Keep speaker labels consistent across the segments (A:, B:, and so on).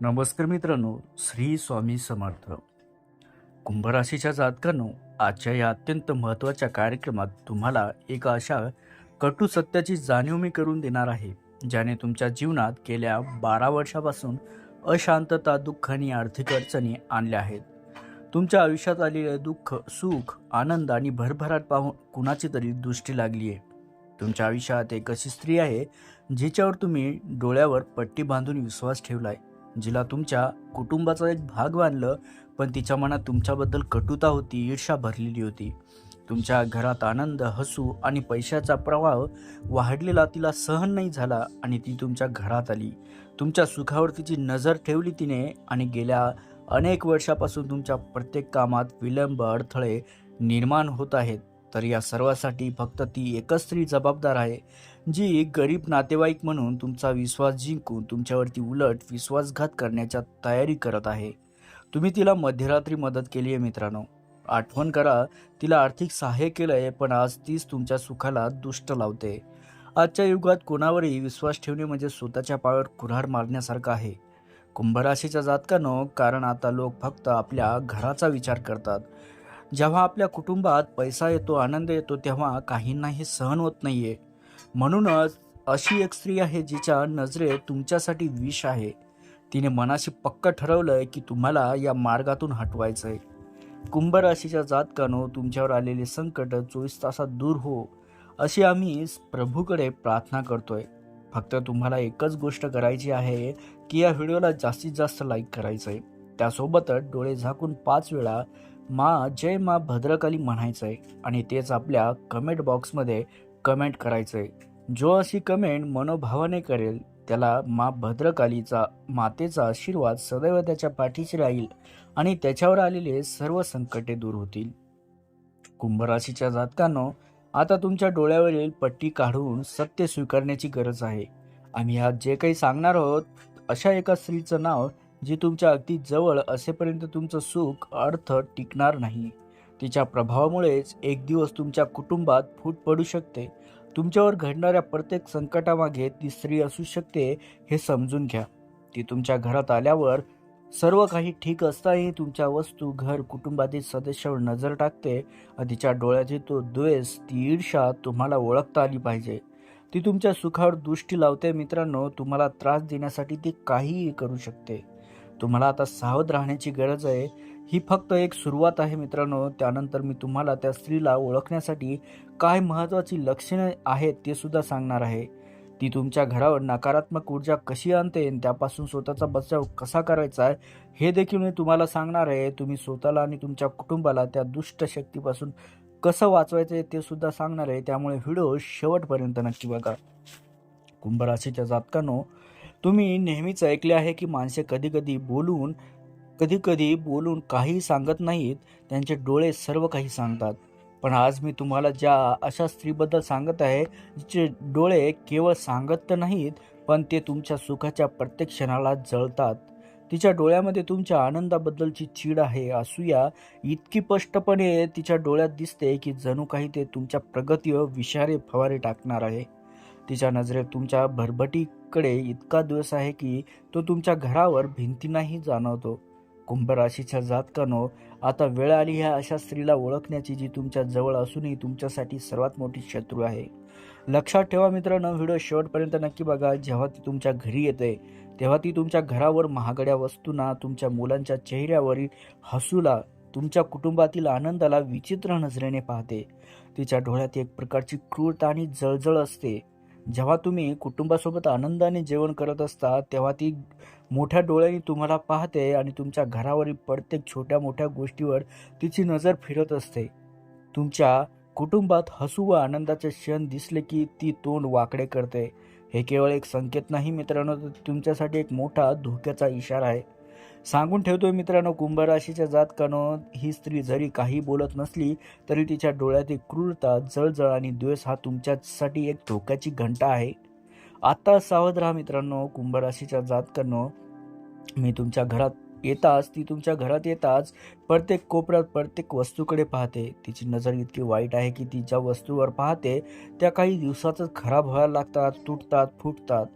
A: नमस्कार मित्रांनो श्री स्वामी समर्थ. कुंभराशीच्या जातकांनो आजच्या या अत्यंत महत्त्वाच्या कार्यक्रमात तुम्हाला एका अशा कटू सत्याची जाणीव मी करून देणार आहे ज्याने तुमच्या जीवनात गेल्या बारा वर्षापासून अशांतता दुःख आणि आर्थिक अडचणी आणल्या आहेत. तुमच्या आयुष्यात आलेले दुःख सुख आनंद आणि भरभराट पाहून कुणाची तरी दृष्टी लागली आहे. तुमच्या आयुष्यात एक अशी स्त्री आहे जिच्यावर तुम्ही डोळ्यावर पट्टी बांधून विश्वास ठेवलाय. जिला तुमच्या कुटुंबाचा एक भाग मानलं पण तिच्या मनात तुमच्याबद्दल कटुता होती ईर्षा भरलेली होती. तुमच्या घरात आनंद हसू आणि पैशाचा प्रवाह वाढलेला तिला सहन नाही झाला आणि ती तुमच्या घरात आली. तुमच्या सुखावर तिची नजर ठेवली तिने आणि गेल्या अनेक वर्षापासून तुमच्या प्रत्येक कामात विलंब अडथळे निर्माण होत आहेत. तर या सर्वासाठी फक्त ती एकच स्त्री जबाबदार आहे जी गरीब नातेवाईक म्हणून तुमचा विश्वास जिंकून तुमच्यावरती उलट विश्वासघात करण्याच्या तयारी करत आहे. तुम्ही तिला मध्यरात्री मदत केली आहे मित्रांनो. आठवण करा तिला आर्थिक सहाय्य केलं आहे पण आज तीच तुमच्या सुखाला दुष्ट लावते. आजच्या युगात कोणावरही विश्वास ठेवणे म्हणजे स्वतःच्या पायावर कुऱ्हाड मारण्यासारखं आहे. कुंभराशीच्या जातकानं कारण आता लोक फक्त आपल्या घराचा विचार करतात. जेव्हा आपल्या कुटुंबात पैसा येतो आनंद येतो तेव्हा काहींना हे सहन होत नाहीये. म्हणूनच अशी एक स्त्री आहे जिच्या नजरेत तुमच्यासाठी विष आहे. तिने मनाशी पक्क ठरवलंय की तुम्हाला या मार्गातून हटवायचंय. कुंभ राशीच्या जातकानो तुमच्यावर आलेले संकट चोवीस तासात दूर हो अशी आम्ही प्रभूकडे प्रार्थना करतोय. फक्त तुम्हाला एकच गोष्ट करायची आहे की या व्हिडिओला जास्तीत जास्त लाईक करायचं आहे त्यासोबतच डोळे झाकून पाच वेळा मा जय मा भद्रकाली म्हणायचं आहे आणि तेच आपल्या कमेंट बॉक्समध्ये कमेंट करायचं आहे जो अशी कमेंट मनोभावाने करेल त्याला मा भद्रकालीचा मातेचा आशीर्वाद सदैव त्याच्या पाठीशी राहील आणि त्याच्यावर आलेले सर्व संकटे दूर होतील. कुंभराशीच्या जातकांनो आता तुमच्या डोळ्यावरील पट्टी काढून सत्य स्वीकारण्याची गरज आहे. आम्ही आज जे काही सांगणार आहोत अशा एका स्त्रीचं नाव जी तुमच्या अगदी जवळ असेपर्यंत तुमचं सुख अर्थ टिकणार नाही. तिच्या प्रभावामुळेच एक दिवस तुमच्या कुटुंबात फूट पडू शकते. तुमच्यावर घडणाऱ्या प्रत्येक संकटामागे ती स्त्री असू शकते हे समजून घ्या. ती तुमच्या घरात आल्यावर सर्व काही ठीक असताही तुमच्या वस्तू घर कुटुंबातील सदस्यावर नजर टाकते आणि तिच्या डोळ्याची तो द्वेष ती ईर्षा तुम्हाला ओळखता आली पाहिजे. ती तुमच्या सुखावर दृष्टी लावते मित्रांनो तुम्हाला त्रास देण्यासाठी ती काहीही करू शकते. तुम्हाला आता सावध राहण्याची गरज आहे. ही फक्त एक सुरुवात आहे मित्रांनो. त्यानंतर मी तुम्हाला त्या स्त्रीला ओळखण्यासाठी काय महत्त्वाची लक्षणे आहेत ते सुद्धा सांगणार आहे. ती तुमच्या घरावर नकारात्मक ऊर्जा कशी आणते त्यापासून स्वतःचा बचाव कसा करायचा आहे हे देखील मी तुम्हाला सांगणार आहे. तुम्ही स्वतःला आणि तुमच्या कुटुंबाला त्या दुष्ट शक्तीपासून कसं वाचवायचं आहे ते सुद्धा सांगणार आहे. त्यामुळे व्हिडिओ शेवटपर्यंत नक्की बघा. कुंभराशीच्या जातकांनो तुम्ही नेहमीच ऐकले आहे की माणसे कधीकधी बोलून कधीकधी बोलून काही सांगत नाहीत त्यांचे डोळे सर्व काही सांगतात. पण आज मी तुम्हाला ज्या अशा स्त्रीबद्दल सांगत आहे जिचे डोळे केवळ सांगत तर नाहीत पण ते तुमच्या सुखाच्या प्रत्येक क्षणाला जळतात. तिच्या डोळ्यामध्ये तुमच्या आनंदाबद्दलची चीड आहे असूया इतकी स्पष्टपणे तिच्या डोळ्यात दिसते की जणू काही ते तुमच्या प्रगतीवर विषारे फवारे टाकणार आहे. तिच्या नजरेत तुमच्या भरभटी कडे इतका दिवस आहे की तो तुमच्या घरावर भिंतीनाही जाणवतो. कुंभ राशीच्या जातकानो आता वेळ आली ह्या अशा स्त्रीला ओळखण्याची जी तुमच्या जवळ असूनही तुमच्यासाठी सर्वात मोठी शत्रू आहे. लक्षात ठेवा मित्रांनो व्हिडिओ शेवटपर्यंत नक्की बघा. जेव्हा ती तुमच्या घरी येते तेव्हा ती तुमच्या घरावर महागड्या वस्तूंना तुमच्या मुलांच्या चेहऱ्यावरील हसूला तुमच्या कुटुंबातील आनंदाला विचित्र नजरेने पाहते. तिच्या डोळ्यात एक प्रकारची क्रूरता आणि जळजळ असते. जेव्हा तुम्ही कुटुंबासोबत आनंदाने जेवण करत असता तेव्हा ती मोठ्या डोळ्यांनी तुम्हाला पाहते आणि तुमच्या घरावरील प्रत्येक छोट्या मोठ्या गोष्टीवर तिची नजर फिरत असते. तुमच्या कुटुंबात हसू व आनंदाचे क्षण दिसले की ती तोंड वाकडे करते. हे केवळ एक संकेत नाही मित्रांनो तर तुमच्यासाठी एक मोठा धोक्याचा इशारा आहे. सांगून ठेवतोय मित्रांनो कुंभराशीच्या जातकानो ही स्त्री जरी काही बोलत नसली तरी तिच्या डोळ्यातील क्रूरता जळजळ आणि द्वेष हा तुमच्यासाठी एक धोक्याची घंटा आहे. आत्ता सावध राहा मित्रांनो कुंभराशीच्या जातकांनो. मी तुमच्या घरात येताच ती तुमच्या घरात येताच प्रत्येक कोपऱ्यात प्रत्येक वस्तूकडे पाहते. तिची नजर इतकी वाईट आहे की ती ज्या वस्तूवर पाहते त्या काही दिवसातच खराब व्हायला लागतात तुटतात फुटतात.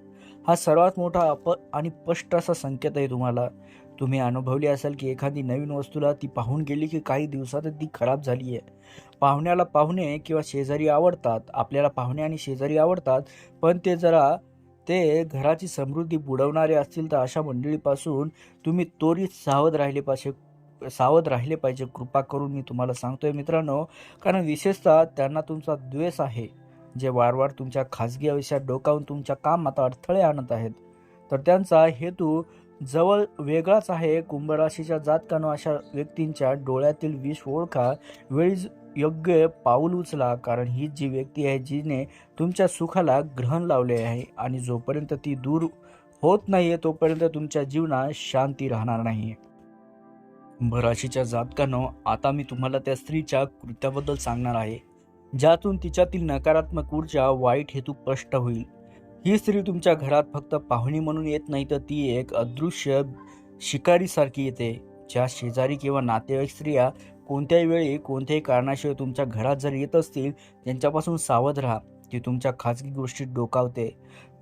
A: हा सर्वात मोठा अप आणि स्पष्ट असा संकेत आहे तुम्हाला. तुम्ही अनुभवले असाल की एखादी नवीन वस्तूला ती पाहून गेली की काही दिवसातच ती खराब झाली आहे. पाहुण्याला पाहुणे किंवा शेजारी आवडतात आपल्याला पाहुणे आणि शेजारी आवडतात पण ते जरा ते घराची समृद्धी बुडवणारे असतील तर अशा मंडळीपासून तुम्ही त्वरित सावध राहिले पाहिजे सावध राहिले पाहिजे. कृपा करून मी तुम्हाला सांगतोय मित्रांनो कारण विशेषतः त्यांना तुमचा द्वेष आहे. जे वारंवार तुमच्या खाजगी आयुष्यात डोकावून तुमच्या कामात अडथळे आणत आहेत. तर त्यांचा हेतू जवळ वेगळाच आहे. कुंभराशीच्या जातकानं अशा व्यक्तींच्या डोळ्यातील विष ओळखा वेळीच योग्य पाऊल उचला. कारण ही जी व्यक्ती आहे जिने तुमच्या सुखाला ग्रहण लावले आहे आणि जोपर्यंत ती दूर होत नाहीये तोपर्यंत तुमच्या जीवनात शांती राहणार नाही. कुंभराशीच्या जातकानं आता मी तुम्हाला त्या स्त्रीच्या कृत्याबद्दल सांगणार आहे. ज्यातून तिच्यातील नकारात्मक ऊर्जा वाईट हेतू स्पष्ट होईल. ही स्त्री तुमच्या घरात फक्त पाहुणी म्हणून येत नाही तर ती एक अदृश्य शिकारीसारखी येते ज्या शेजारी किंवा नातेवाईक स्त्रिया कोणत्याही वेळी कोणत्याही कारणाशिवाय तुमच्या घरात जर येत असतील त्यांच्यापासून सावध राहा. ती तुमच्या खाजगी गोष्टीत डोकावते.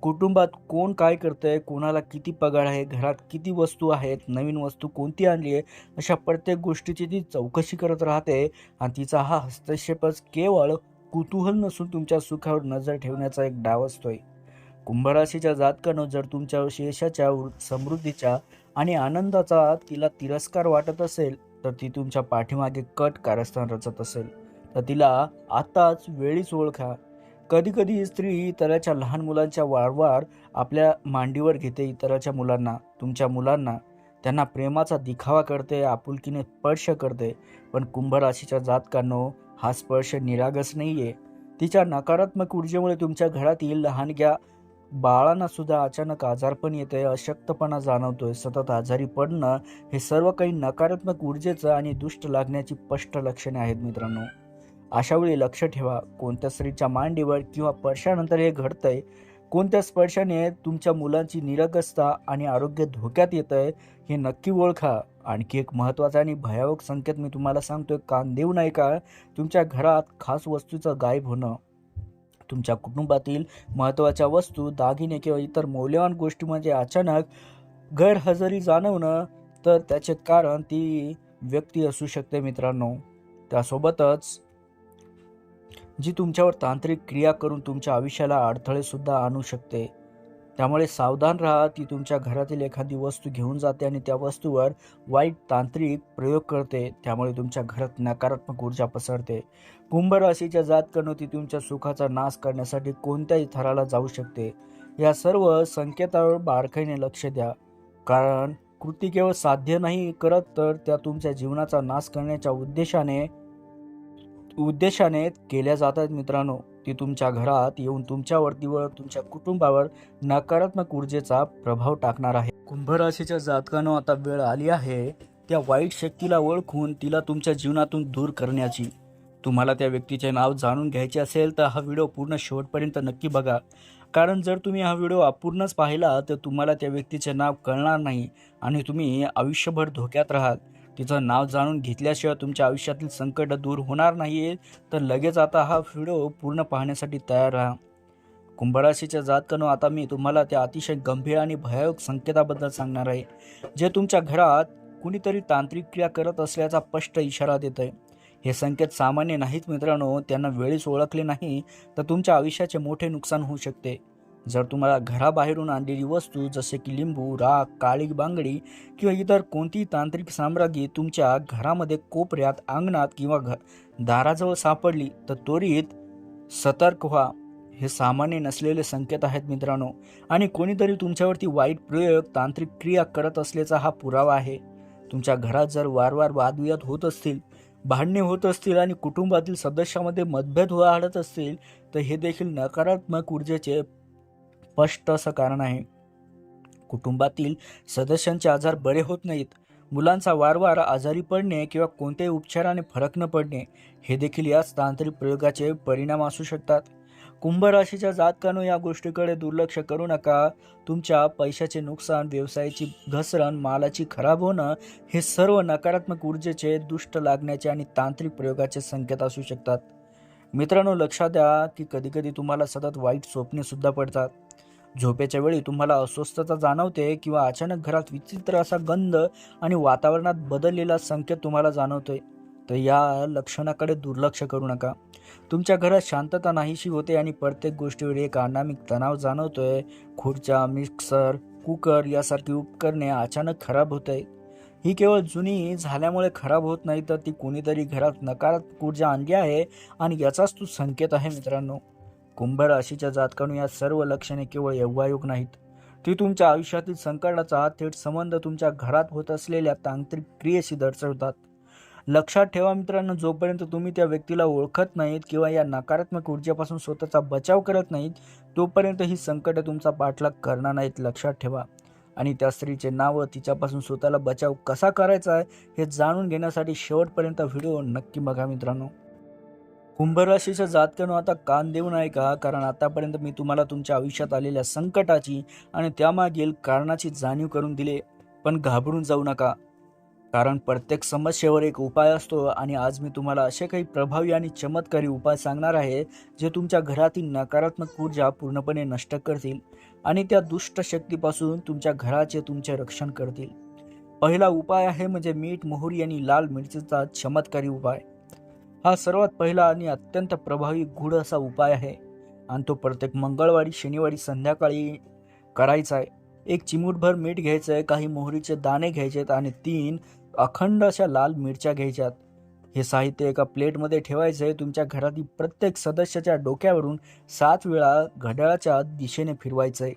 A: कुटुंबात कोण काय करतंय कोणाला किती पगार आहे घरात किती वस्तू आहेत नवीन वस्तू कोणती आणली आहे अशा प्रत्येक गोष्टीची ती चौकशी करत राहते आणि तिचा हा हस्तक्षेपच केवळ कुतूहल नसून तुमच्या सुखावर नजर ठेवण्याचा एक डाव असतोय. कुंभराशीच्या जातकानं जर तुमच्या शेषाच्या समृद्धीच्या आणि आनंदाचा तिला तिरस्कार वाटत असेल तर ती तुमच्या पाठीमागे कट कारस्थान रचत असेल. तर तिला आताच वेळीच ओळखा. कधी कधी स्त्री इतराच्या लहान मुलांच्या वारवार आपल्या मांडीवर घेते इतराच्या मुलांना तुमच्या मुलांना. त्यांना प्रेमाचा दिखावा करते आपुलकीने स्पर्श करते. पण कुंभराशीच्या जातकांनो हा स्पर्श निरागस नाहीये. तिच्या नकारात्मक ऊर्जेमुळे तुमच्या घरातील लहानग्या बाळांना सुद्धा अचानक आजारपण येते अशक्तपणा जाणवतोय सतत आजारी पडणं हे सर्व काही नकारात्मक ऊर्जेचं आणि दुष्ट लागण्याची स्पष्ट लक्षणे आहेत मित्रांनो. अशा वेळी लक्ष ठेवा कोणत्या स्त्रीच्या मांडीवर किंवा स्पर्शानंतर हे घडतंय कोणत्या स्पर्शाने तुमच्या मुलांची निरगसता आणि आरोग्य धोक्यात येत आहे हे नक्की ओळखा. आणखी एक महत्त्वाचा आणि भयावक संकेत मी तुम्हाला सांगतोय कान देऊ नये का तुमच्या घरात खास वस्तूचं गायब होणं. तुमच्या कुटुंबातील महत्त्वाच्या वस्तू दागिने किंवा इतर मौल्यवान गोष्टी म्हणजे अचानक गैरहजेरी जाणवणं तर त्याचे कारण ती व्यक्ती असू शकते मित्रांनो. त्यासोबतच जी तुमच्यावर तांत्रिक क्रिया करून तुमच्या आयुष्याला अडथळे सुद्धा आणू शकते. त्यामुळे सावधान राहा ती तुमच्या घरातील एखादी वस्तू घेऊन जाते आणि त्या वस्तूवर वाईट तांत्रिक प्रयोग करते. त्यामुळे तुमच्या घरात नकारात्मक ऊर्जा पसरते. कुंभ राशीच्या जातकनं ती तुमच्या सुखाचा नाश करण्यासाठी कोणत्याही थराला जाऊ शकते. या सर्व संकेतावर बारकाईने लक्ष द्या. कारण कृती केवळ साध्य नाही करत तर त्या तुमच्या जीवनाचा नाश करण्याच्या उद्देशाने उद्देशाने केल्या जातात मित्रांनो. ती तुमच्या घरात येऊन तुमच्यावरती व तुमच्या कुटुंबावर नकारात्मक ऊर्जेचा प्रभाव टाकणार आहे. कुंभ राशीच्या जातकानं आता वेळ आली आहे त्या वाईट शक्तीला ओळखून तिला तुमच्या जीवनातून दूर करण्याची. तुम्हाला त्या व्यक्तीचे नाव जाणून घ्यायचे असेल तर हा व्हिडिओ पूर्ण शेवटपर्यंत नक्की बघा. कारण जर तुम्ही हा व्हिडिओ अपूर्णच पाहिला तर तुम्हाला त्या व्यक्तीचे नाव कळणार नाही आणि तुम्ही आयुष्यभर धोक्यात राहाल. तिचं नाव जाणून घेतल्याशिवाय तुमच्या आयुष्यातील संकट दूर होणार नाही तर लगेच आता हा व्हिडिओ पूर्ण पाहण्यासाठी तयार राहा. कुंभराशीच्या जातकनो आता मी तुम्हाला त्या अतिशय गंभीर आणि भयावक संकेताबद्दल सांगणार आहे. जे तुमच्या घरात कुणीतरी तांत्रिक क्रिया करत असल्याचा स्पष्ट इशारा देत आहे हे संकेत सामान्य नाहीत मित्रांनो त्यांना वेळीच ओळखले नाही तर तुमच्या आयुष्याचे मोठे नुकसान होऊ शकते. जर तुम्हाला घराबाहेरून आणलेली वस्तू जसे की लिंबू राख काळी बांगडी किंवा इतर कोणती तांत्रिक साम्राज्ञी तुमच्या घरामध्ये कोपऱ्यात अंगणात किंवा घ दाराजवळ सापडली तर त्वरित सतर्क व्हा. हे सामान्य नसलेले संकेत आहेत मित्रांनो. आणि कोणीतरी तुमच्यावरती वाईट प्रयोग तांत्रिक क्रिया करत असल्याचा हा पुरावा आहे. तुमच्या घरात जर वारंवार वादविवाद होत असतील भांडणे होत असतील आणि कुटुंबातील सदस्यामध्ये मतभेद वाढत असतील तर हे देखील नकारात्मक ऊर्जेचे स्पष्ट असं कारण आहे. कुटुंबातील सदस्यांचे आजार बरे होत नाहीत. मुलांचा वारंवार आजारी पडणे किंवा कोणत्याही उपचाराने फरक न पडणे हे देखील याच तांत्रिक प्रयोगाचे परिणाम असू शकतात. कुंभ राशीच्या जातकानं या गोष्टीकडे दुर्लक्ष करू नका. तुमच्या पैशाचे नुकसान व्यवसायाची घसरण मालाची खराब होणं हे सर्व नकारात्मक ऊर्जेचे दुष्ट लागण्याचे आणि तांत्रिक प्रयोगाचे संकेत असू शकतात. मित्रांनो लक्षात द्या की कधीकधी तुम्हाला सतत वाईट स्वप्ने सुद्धा पडतात. झोपेच्या वेळी तुम्हाला अस्वस्थता जाणवते किंवा अचानक घरात विचित्र असा गंध आणि वातावरणात बदललेला संकेत तुम्हाला जाणवतोय. तर या लक्षणाकडे दुर्लक्ष करू नका. तुमच्या घरात शांतता नाहीशी होते आणि प्रत्येक गोष्टीवर एक अनामिक तणाव जाणवतोय. खुर्च्या मिक्सर कुकर यासारखी उपकरणे अचानक खराब होत आहेत ही केवळ जुनी झाल्यामुळे खराब होत नाही तर ती कोणीतरी घरात नकारात्मक ऊर्जा आणली आहे आणि याचाच तो संकेत आहे मित्रांनो. कुंभ राशीच्या जातकांनो या सर्व लक्षणे केवळ यव्वायोग नाहीत. ती तुमच्या आयुष्यातील संकटाचा थेट संबंध तुमच्या घरात होत असलेल्या तांत्रिक क्रियेशी दर्शवतात. लक्षात ठेवा मित्रांनो जोपर्यंत तुम्ही त्या व्यक्तीला ओळखत नाहीत किंवा या नकारात्मक ऊर्जेपासून स्वतःचा बचाव करत नाहीत तोपर्यंत ही संकट तुमचा पाठलाग करणार नाहीत लक्षात ठेवा. आणि त्या स्त्रीचे नाव तिच्यापासून स्वतःला बचाव कसा करायचा आहे हे जाणून घेण्यासाठी शेवटपर्यंत व्हिडिओ नक्की बघा मित्रांनो. कुंभ राशीच्या आता कान देऊ नये का? कारण आतापर्यंत मी तुम्हाला तुमच्या आयुष्यात आलेल्या संकटाची आणि त्यामागील कारणाची जाणीव करून दिले. पण घाबरून जाऊ नका. कारण प्रत्येक समस्येवर एक उपाय असतो आणि आज मी तुम्हाला असे काही प्रभावी आणि चमत्कारी उपाय सांगणार आहे जे तुमच्या घरातील नकारात्मक ऊर्जा पूर्णपणे नष्ट करतील आणि त्या दुष्ट शक्तीपासून तुमच्या घराचे तुमचे रक्षण करतील. पहिला उपाय आहे म्हणजे मीठ मोहरी आणि लाल मिरचीचा चमत्कारी उपाय. हा सर्वात पहिला आणि अत्यंत प्रभावी गूढ असा उपाय आहे. आणि तो प्रत्येक मंगळवारी शनिवारी संध्याकाळी करायचा आहे. एक चिमूटभर मीठ घ्यायचं आहे काही मोहरीचे दाणे घ्यायचे आहेत आणि तीन अखंड अशा लाल मिरच्या घ्यायच्यात. हे साहित्य एका प्लेटमध्ये ठेवायचं आहे. तुमच्या घरातील प्रत्येक सदस्याच्या डोक्यावरून सात वेळा घड्याळाच्या दिशेने फिरवायचं आहे.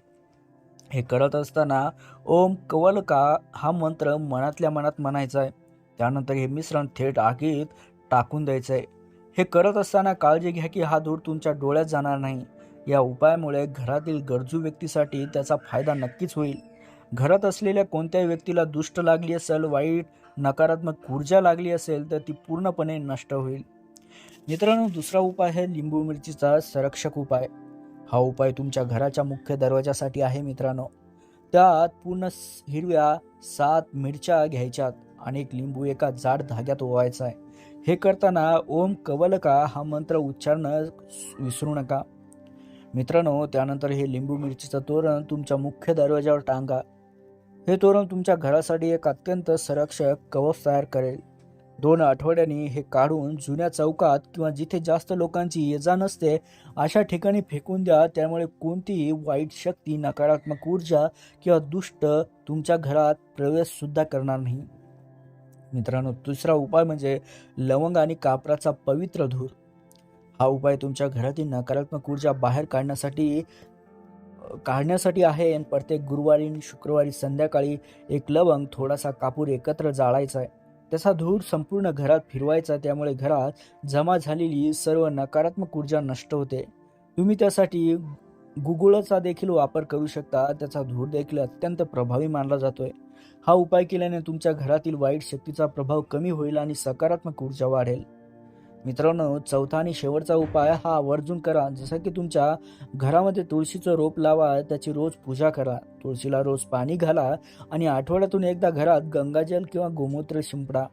A: हे करत असताना ओम कवलका हा मंत्र मनातल्या मनात म्हणायचा आहे. त्यानंतर हे मिश्रण थेट आगीत टाकून द्यायचं आहे हे करत असताना काळजी घ्या की हा धूर तुमच्या डोळ्यात जाणार नाही. या उपायामुळे घरातील गरजू व्यक्तीसाठी त्याचा फायदा नक्कीच होईल. घरात असलेल्या कोणत्याही व्यक्तीला दुष्ट लागली असेल वाईट नकारात्मक ऊर्जा लागली असेल तर ती पूर्णपणे नष्ट होईल. मित्रांनो दुसरा उपाय आहे लिंबू मिरचीचा संरक्षक उपाय. हा उपाय तुमच्या घराच्या मुख्य दरवाजासाठी आहे मित्रांनो. त्यात पूर्ण हिरव्या सात मिरच्या घ्यायच्यात आणि एक लिंबू एका जाड धाग्यात ओवायचा आहे. हे करताना ओम कवलका हा मंत्र उच्चारणं विसरू नका. मित्रांनो त्यानंतर हे लिंबू मिरचीचं तोरण तुमच्या मुख्य दरवाजावर टांगा. हे तोरण तुमच्या घरासाठी एक अत्यंत संरक्षक कवच तयार करेल. दोन आठवड्यांनी हे काढून जुन्या चौकात किंवा जिथे जास्त लोकांची ये जा नसते अशा ठिकाणी फेकून द्या. त्यामुळे कोणतीही वाईट शक्ती नकारात्मक ऊर्जा किंवा दुष्ट तुमच्या घरात प्रवेशसुद्धा करणार नाही. मित्रांनो दुसरा उपाय म्हणजे लवंग आणि कापराचा पवित्र धूर. हा उपाय तुमच्या घरातील नकारात्मक ऊर्जा बाहेर काढण्यासाठी काढण्यासाठी आहे. आणि प्रत्येक गुरुवारी आणि शुक्रवारी संध्याकाळी एक लवंग थोडासा कापूर एकत्र जाळायचा आहे. त्याचा धूर संपूर्ण घरात फिरवायचा त्यामुळे घरात जमा झालेली सर्व नकारात्मक ऊर्जा नष्ट होते. तुम्ही त्यासाठी गुगुळचा देखील वापर करू शकता. त्याचा धूर देखील अत्यंत प्रभावी मानला जातोय. हा उपाय केल्याने तुमच्या घरातील वाईट शक्तीचा प्रभाव कमी होईल आणि सकारात्मक ऊर्जा वाढेल. मित्रांनो चौथा आणि शेवटचा उपाय हा आवर्जून करा. जसं की तुमच्या घरामध्ये तुळशीचं रोप लावा त्याची रोज पूजा करा. तुळशीला रोज पाणी घाला आणि आठवड्यातून एकदा घरात गंगाजल किंवा गोमूत्र शिंपडा.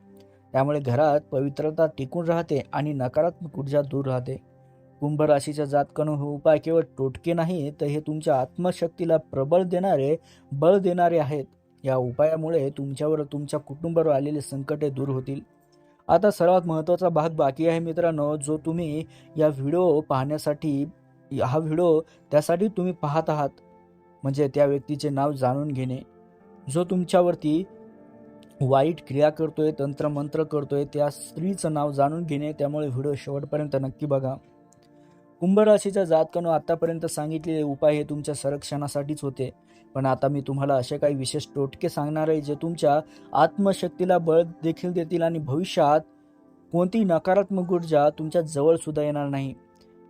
A: त्यामुळे घरात पवित्रता टिकून राहते आणि नकारात्मक ऊर्जा दूर राहते. कुंभ राशीच्या जातकानं हे उपाय केवळ टोटके नाही तर हे तुमच्या आत्मशक्तीला प्रबळ देणारे बळ देणारे आहेत. या उपायामुळे तुमच्यावर तुमच्या कुटुंबावर आलेले संकटे दूर होतील. आता सर्वात महत्त्वाचा भाग बाकी आहे मित्रांनो जो तुम्ही या व्हिडिओ पाहण्यासाठी हा व्हिडिओ त्यासाठी तुम्ही पाहत आहात म्हणजे त्या व्यक्तीचे नाव जाणून घेणे. जो तुमच्यावरती वाईट क्रिया करतोय तंत्रमंत्र करतोय त्या स्त्रीचं नाव जाणून घेणे त्यामुळे व्हिडिओ शेवटपर्यंत नक्की बघा. कुंभ राशीच्या जातकानं आतापर्यंत सांगितलेले उपाय हे तुमच्या संरक्षणासाठीच होते. पण आता मी तुम्हाला असे काही विशेष टोटके सांगणार आहे जे तुमच्या आत्मशक्तीला बळ देखील देतील आणि भविष्यात कोणतीही नकारात्मक ऊर्जा तुमच्या जवळ सुद्धा येणार नाही.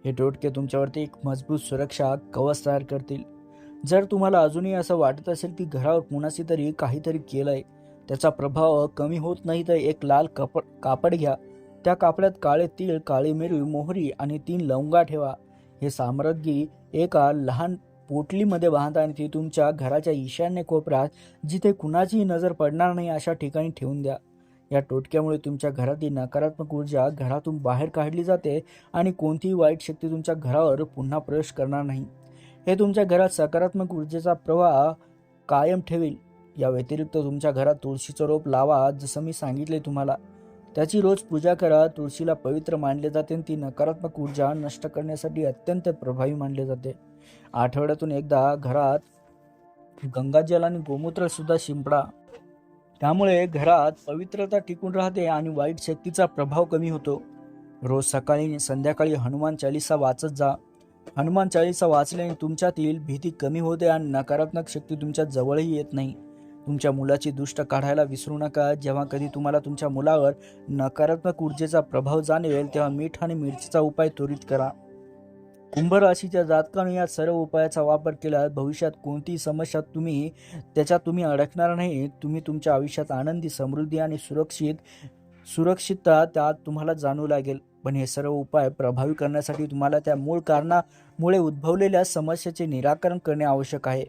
A: हे टोटके तुमच्यावरती एक मजबूत सुरक्षा कवच तयार करतील. जर तुम्हाला अजूनही असं वाटत असेल की घरावर कुणाशी तरी काहीतरी केलंय त्याचा प्रभाव कमी होत नाही तर एक लाल कपड कापड घ्या. त्या कापड्यात काळे तीळ काळी मिरवी मोहरी आणि तीन लवंगा ठेवा. हे साम्राज्ञी एका लहान पोटलीमध्ये बांधा आणि ती तुमच्या घराच्या ईशान्य कोपऱ्यात जिथे कुणाचीही नजर पडणार नाही अशा ठिकाणी ठेवून द्या. या टोटक्यामुळे तुमच्या घरातील नकारात्मक ऊर्जा घरातून बाहेर काढली जाते आणि कोणतीही वाईट शक्ती तुमच्या घरावर पुन्हा प्रवेश करणार नाही. हे तुमच्या घरात सकारात्मक ऊर्जेचा प्रवाह कायम ठेवेल. या व्यतिरिक्त तुमच्या घरात तुळशीचं रोप लावा जसं मी सांगितले तुम्हाला. त्याची रोज पूजा करा तुळशीला पवित्र मानले जाते आणि ती नकारात्मक ऊर्जा नष्ट करण्यासाठी अत्यंत प्रभावी मानले जाते. आठवड्यातून एकदा घरात गंगाजल आणि गोमूत्र सुद्धा शिंपडा. त्यामुळे घरात पवित्रता टिकून राहते आणि वाईट शक्तीचा प्रभाव कमी होतो. रोज सकाळी आणि संध्याकाळी हनुमान चालिसा वाचत जा. हनुमान चालिसा वाचल्याने तुमच्यातील भीती कमी होते आणि नकारात्मक शक्ती तुमच्या जवळही येत नाही. तुमच्या मुलाची दुष्ट काढायला विसरू नका. जेव्हा कधी तुम्हाला तुमच्या मुलावर नकारात्मक ऊर्जेचा प्रभाव जाणवेल तेव्हा मीठ आणि मिरचीचा उपाय त्वरित करा. कुंभ राशीच्या जातकाने या सर्व उपायाचा वापर केला. भविष्यात कोणतीही समस्या तुम्ही त्याच्यात तुम्ही अडकणार नाही. तुम्ही तुमच्या आयुष्यात आनंदी समृद्धी आणि सुरक्षित सुरक्षितता त्यात तुम्हाला जाणू लागेल. पण हे सर्व उपाय प्रभावी करण्यासाठी तुम्हाला त्या मूळ कारणामुळे उद्भवलेल्या समस्येचे निराकरण करणे आवश्यक आहे.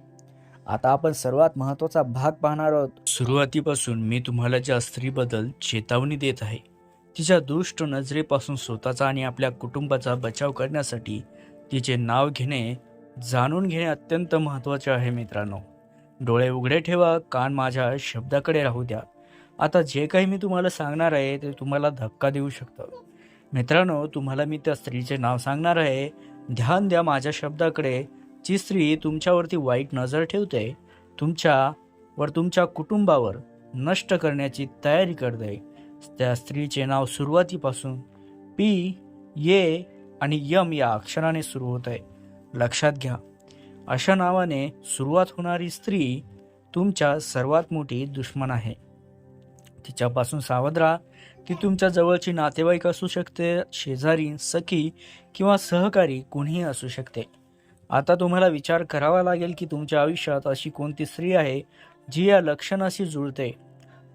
A: आता आपण सर्वात महत्त्वाचा भाग पाहणार आहोत. सुरुवातीपासून मी तुम्हाला ज्या स्त्रीबद्दल चेतावणी देत आहे तिच्या दुष्ट नजरेपासून स्वतःचा आणि आपल्या कुटुंबाचा बचाव करण्यासाठी तिचे नाव घेणे जाणून घेणे अत्यंत महत्त्वाचे आहे मित्रांनो. डोळे उघडे ठेवा कान माझ्या शब्दाकडे राहू द्या. आता जे काही मी तुम्हाला सांगणार आहे ते तुम्हाला धक्का देऊ शकतं. मित्रांनो तुम्हाला मी त्या स्त्रीचे नाव सांगणार आहे. ध्यान द्या माझ्या शब्दाकडे. जी स्त्री तुमच्यावरती वाईट नजर ठेवते तुमच्यावर तुमच्या कुटुंबावर नष्ट करण्याची तयारी करते. त्या स्त्रीचे नाव सुरुवातीपासून पी ये आणि यम या अक्षराने सुरू होत. आहे लक्षात घ्या अशा नावाने सुरुवात होणारी स्त्री तुमच्या सर्वात मोठी दुश्मन आहे. तिच्यापासून सावध राहा. ती तुमच्या जवळची नातेवाईक असू शकते शेजारी सखी किंवा सहकारी कोणीही असू शकते. आता तुम्हाला विचार करावा लागेल की तुमच्या आयुष्यात अशी कोणती स्त्री आहे जी या लक्षणाशी जुळते.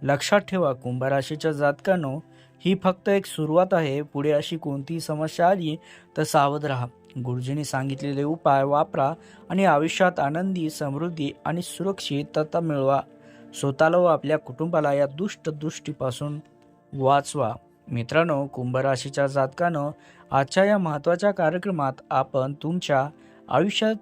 A: लक्षात ठेवा कुंभराशीच्या जातकांनो ही फक्त एक सुरुवात आहे. पुढे अशी कोणतीही समस्या आली तर सावध राहा. गुरुजींनी सांगितलेले उपाय वापरा आणि आयुष्यात आनंदी समृद्धी आणि सुरक्षितता मिळवा. स्वतःला व आपल्या कुटुंबाला या दुष्ट दृष्टीपासून वाचवा. मित्रांनो कुंभराशीच्या जातकानं आजच्या या महत्त्वाच्या कार्यक्रमात आपण तुमच्या आयुष्यात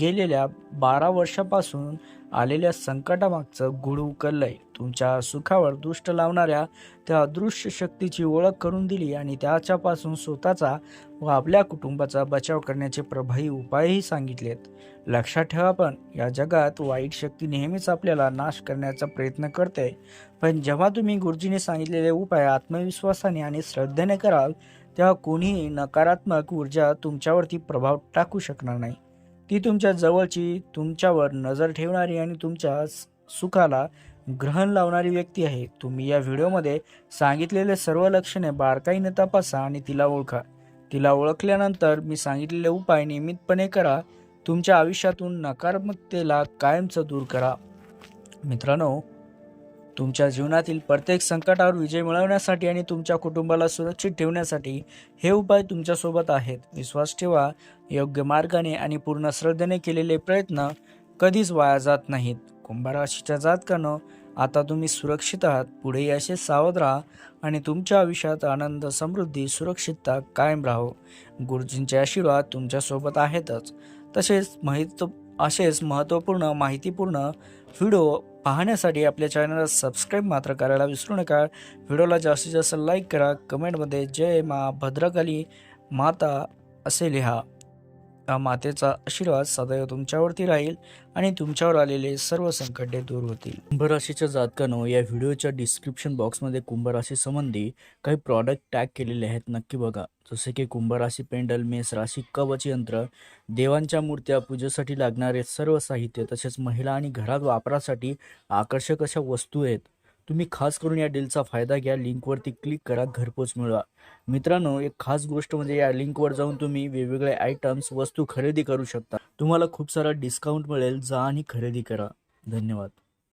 A: गेलेल्या बारा वर्षापासून आलेल्या संकटामागचं गुढ उकललंय. तुमच्या सुखावर दुष्ट लावणाऱ्या त्या अदृश्य शक्तीची ओळख करून दिली आणि त्याच्यापासून स्वतःचा व आपल्या कुटुंबाचा बचाव करण्याचे प्रभावी उपायही सांगितलेत. लक्षात ठेवा पण या जगात वाईट शक्ती नेहमीच आपल्याला नाश करण्याचा प्रयत्न करते. पण जेव्हा तुम्ही गुरुजीने सांगितलेले उपाय आत्मविश्वासाने आणि श्रद्धेने कराल तेव्हा कोणीही नकारात्मक ऊर्जा तुमच्यावरती प्रभाव टाकू शकणार नाही. ती तुमच्या जवळची तुमच्यावर नजर ठेवणारी आणि तुमच्या सुखाला ग्रहण लावणारी व्यक्ती आहे. तुम्ही या व्हिडिओमध्ये सांगितलेले सर्व लक्षणे बारकाईने तपासा आणि तिला ओळखा. तिला ओळखल्यानंतर मी सांगितलेले उपाय नियमितपणे करा. तुमच्या आयुष्यातून नकारात्मकतेला कायमचं दूर करा. मित्रांनो तुमच्या जीवनातील प्रत्येक संकटावर विजय मिळवण्यासाठी आणि तुमच्या कुटुंबाला सुरक्षित ठेवण्यासाठी हे उपाय तुमच्यासोबत आहेत. विश्वास ठेवा. योग्य मार्गाने आणि पूर्ण श्रद्धेने केलेले प्रयत्न कधीच वाया जात नाहीत. कुंभराशीच्या जातकानं आता तुम्ही सुरक्षित आहात. पुढे असे सावध राहा आणि तुमच्या आयुष्यात आनंद समृद्धी सुरक्षितता कायम राहो. गुरुजींचे आशीर्वाद तुमच्यासोबत आहेतच. तसेच माहीत असेच महत्त्वपूर्ण माहितीपूर्ण व्हिडिओ पाहण्यासाठी आपल्या चॅनलला सबस्क्राईब मात्र करायला विसरू नका. व्हिडिओला जास्तीत जास्त लाईक करा. कमेंटमध्ये जय मा भद्रकाली माता असे लिहा. या मातेचा आशीर्वाद सदैव तुमच्यावरती राहील आणि तुमच्यावर आलेले सर्व संकटे दूर होतील. कुंभराशीच्या जातकानं या व्हिडिओच्या डिस्क्रिप्शन बॉक्समध्ये कुंभराशी संबंधी काही प्रॉडक्ट टॅग केलेले आहेत नक्की बघा. जसे की कुंभराशी पेंडल मेष राशी कवच यंत्र देवांच्या मूर्त्या पूजेसाठी लागणारे सर्व साहित्य तसेच महिला आणि घरात वापरासाठी आकर्षक अशा वस्तू आहेत. तुम्ही खास करून या डीलचा फायदा घ्या लिंकवरती क्लिक करा घरपोच मिळवा. मित्रांनो एक खास गोष्ट म्हणजे या लिंकवर जाऊन तुम्ही वेगवेगळे आयटम्स वस्तू खरेदी करू शकता. तुम्हाला खूप सारा डिस्काउंट मिळेल जा आणि खरेदी करा. धन्यवाद.